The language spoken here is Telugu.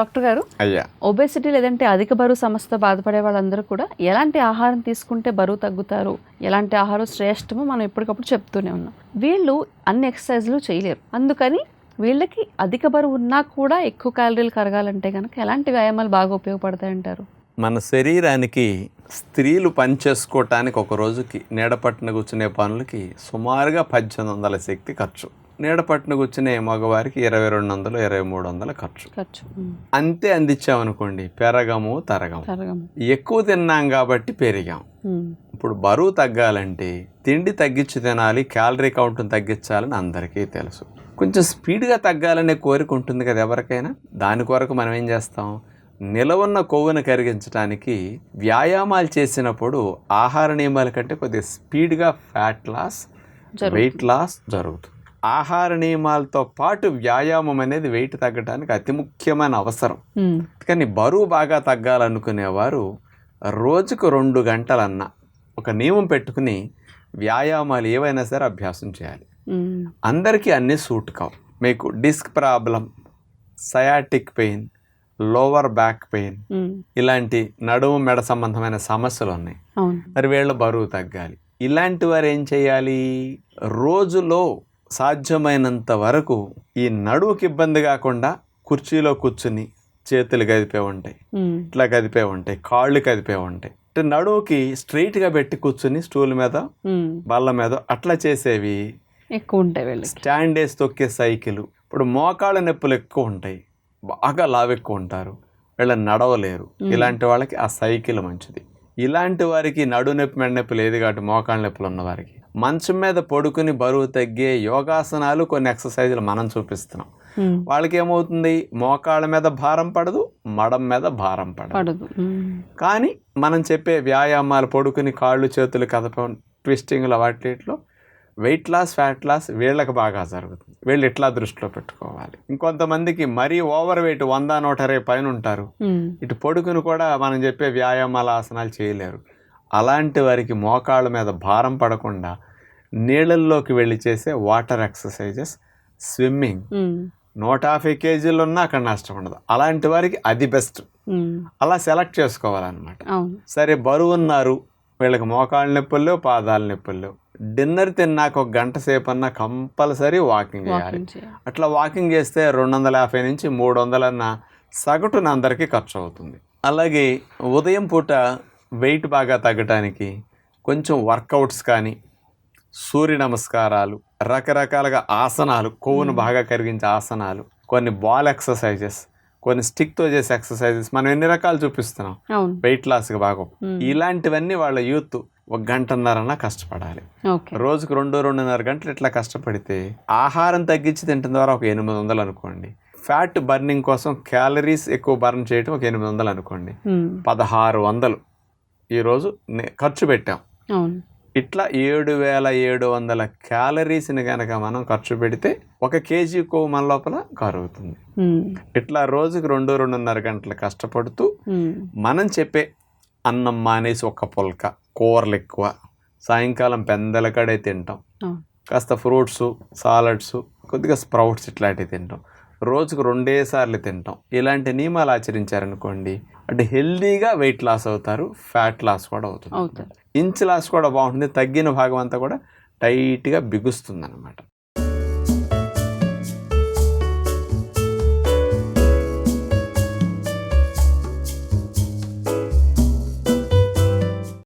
డాక్టర్ గారు అయ్యా. ఒబెసిటీ లేదంటే అధిక బరువు సమస్యతో బాధపడే వాళ్ళందరూ కూడా ఎలాంటి ఆహారం తీసుకుంటే బరువు తగ్గుతారు? ఎలాంటి ఆహారం శ్రేష్టమో మనం ఎప్పటికప్పుడు చెప్తూనే ఉన్నాం. వీళ్ళు అన్ని ఎక్సర్సైజ్లు చేయలేరు. అందుకని వీళ్ళకి అధిక బరువు ఉన్నా కూడా ఎక్కువ క్యాలరీలు కరగాలంటే కనుక ఎలాంటి వ్యాయామాలు బాగా ఉపయోగపడతాయంటారు? మన శరీరానికి స్త్రీలు పనిచేసుకోవటానికి ఒక రోజుకి నీడపట్టున కూర్చునే పనులకి సుమారుగా పద్దెనిమిది వందల శక్తి ఖర్చు. నీడపట్టున కూర్చునే మగవారికి ఇరవై రెండు వందలు ఇరవై మూడు వందల ఖర్చు. ఖర్చు. అంతే అందించామనుకోండి పెరగము తరగము. ఎక్కువ తిన్నాం కాబట్టి పెరిగాం. ఇప్పుడు బరువు తగ్గాలంటే తిండి తగ్గించి తినాలి క్యాలరీ కౌంట్ని తగ్గించాలని అందరికీ తెలుసు. కొంచెం స్పీడ్గా తగ్గాలనే కోరిక ఉంటుంది కదా ఎవరికైనా? దాని కొరకు మనం ఏం చేస్తాం? నిలవున్న కొవ్వును కరిగించడానికి వ్యాయామాలు చేసినప్పుడు ఆహార నియమాల కంటే కొద్దిగా స్పీడ్గా ఫ్యాట్ లాస్. వెయిట్ లాస్ జరుగుతుంది. ఆహార నియమాలతో పాటు వ్యాయామం అనేది వెయిట్ తగ్గడానికి అతి ముఖ్యమైన అవసరం. కానీ బరువు బాగా తగ్గాలనుకునేవారు రోజుకు రెండు గంటలన్నా ఒక నియమం పెట్టుకుని వ్యాయామాలు ఏవైనా సరే అభ్యాసం చేయాలి. అందరికీ అన్నీ సూట్ కావు. మీకు disc problem sciatic pain lower back pain. ఇలాంటి నడుము మెడ సంబంధమైన సమస్యలు ఉన్నాయి. మరి వీళ్ళ బరువు తగ్గాలి. ఇలాంటి వారు ఏం చేయాలి? రోజులో సాధ్యమైనంత వరకు ఈ నడువుకి ఇబ్బంది కాకుండా కుర్చీలో కూర్చుని చేతులు కదిపే ఉంటాయి. ఇట్లా కదిపే ఉంటాయి. కాళ్ళు కదిపే ఉంటాయి. అంటే నడువుకి స్ట్రైట్గా పెట్టి కూర్చుని స్టూల్ మీద. బల్ల మీద అట్లా చేసేవి ఎక్కువ ఉంటాయి స్టాండ్ వేసి తొక్కే సైకిల్. ఇప్పుడు మోకాళ్ళ నొప్పులు ఎక్కువ ఉంటాయి. బాగా లావెక్కువ ఉంటారు. వీళ్ళ నడవలేరు. ఇలాంటి వాళ్ళకి ఆ సైకిల్ మంచిది. ఇలాంటి వారికి నడు నొప్పి మెడ నొప్పి లేదు కాబట్టి మోకాళ్ళ నొప్పులు ఉన్న వారికి మంచం మీద పడుకుని బరువు తగ్గే యోగాసనాలు కొన్ని ఎక్సర్సైజులు మనం చూపిస్తున్నాం. వాళ్ళకి ఏమవుతుంది మోకాళ్ళ మీద భారం పడదు మడం మీద భారం పడదు. కానీ మనం చెప్పే వ్యాయామాలు పడుకుని కాళ్ళు చేతులు కదపం ట్విస్టింగ్లు వాటిలో వెయిట్ లాస్ ఫ్యాట్ లాస్ వీళ్ళకి బాగా జరుగుతుంది. వీళ్ళు ఇట్లా దృష్టిలో పెట్టుకోవాలి. ఇంకొంతమందికి మరీ ఓవర్ వెయిట్ వంద నూట ఇరవై పైన ఉంటారు. ఇటు పడుకుని కూడా మనం చెప్పే వ్యాయామాల ఆసనాలు చేయలేరు. అలాంటి వారికి మోకాళ్ళ మీద భారం పడకుండా నీళ్ళల్లోకి వెళ్ళి చేసే వాటర్ ఎక్సర్సైజెస్ స్విమ్మింగ్. నూట యాభై కేజీలు ఉన్నా అక్కడ నష్టం ఉండదు. అలాంటి వారికి అది బెస్ట్. అలా సెలెక్ట్ చేసుకోవాలన్నమాట. సరే బరువు ఉన్నారు. వీళ్ళకి మోకాళ్ళ నొప్పులు లేవు, పాదాల నొప్పులు లేవు. డిన్నర్ తిన్నాక ఒక గంట సేపు అన్నా కంపల్సరీ వాకింగ్ చేయాలి. వాకింగ్ చేయాలి. అట్లా వాకింగ్ చేస్తే రెండు వందల యాభై నుంచి మూడు వందలన్న సగటున అందరికీ ఖర్చు అవుతుంది. అలాగే ఉదయం పూట వెయిట్ బాగా తగ్గటానికి కొంచెం వర్కౌట్స్ కానీ సూర్య నమస్కారాలు రకరకాలుగా ఆసనాలు కొవ్వును బాగా కరిగించే ఆసనాలు కొన్ని బాల్ ఎక్సర్సైజెస్ కొన్ని స్టిక్తో చేసే ఎక్సర్సైజెస్ మనం ఎన్ని రకాలు చూపిస్తున్నాం? వెయిట్ లాస్కి బాగా. ఇలాంటివన్నీ వాళ్ళ యూత్ ఒక గంటన్నరన్నా కష్టపడాలి. రోజుకు రెండు రెండున్నర గంటలు ఇట్లా కష్టపడితే ఆహారం తగ్గించి తింటున్న ద్వారా ఒక ఎనిమిది వందలు అనుకోండి. ఫ్యాట్ బర్నింగ్ కోసం క్యాలరీస్ ఎక్కువ బర్న్ చేయడం ఒక ఎనిమిది వందలు అనుకోండి. పదహారు వందలు ఈరోజు ఖర్చు పెట్టాం. ఇట్లా ఏడు వేల ఏడు వందల క్యాలరీస్ని కనుక మనం ఖర్చు పెడితే ఒక కేజీ కొవ్వు మన లోపల కరుగుతుంది. ఇట్లా రోజుకు రెండు రెండున్నర గంటలు కష్టపడుతూ. మనం చెప్పే అన్నం మానేసి ఒక పుల్క కూరలు ఎక్కువ సాయంకాలం పెందలకడే తింటాం అవును కాస్త ఫ్రూట్స్ సాలడ్స్ కొద్దిగా స్ప్రౌట్స్ ఇట్లాంటివి తింటాం రోజుకు రెండే సార్లు తింటాం. ఇలాంటి నియమాలు ఆచరించారనుకోండి అంటే హెల్దీగా వెయిట్ లాస్ అవుతారు ఫ్యాట్ లాస్ కూడా అవుతుంది అవుతుంది ఇంచ్ లాస్ కూడా బాగుంటుంది తగ్గిన భాగం అంతా కూడా టైట్గా బిగుస్తుంది అనమాట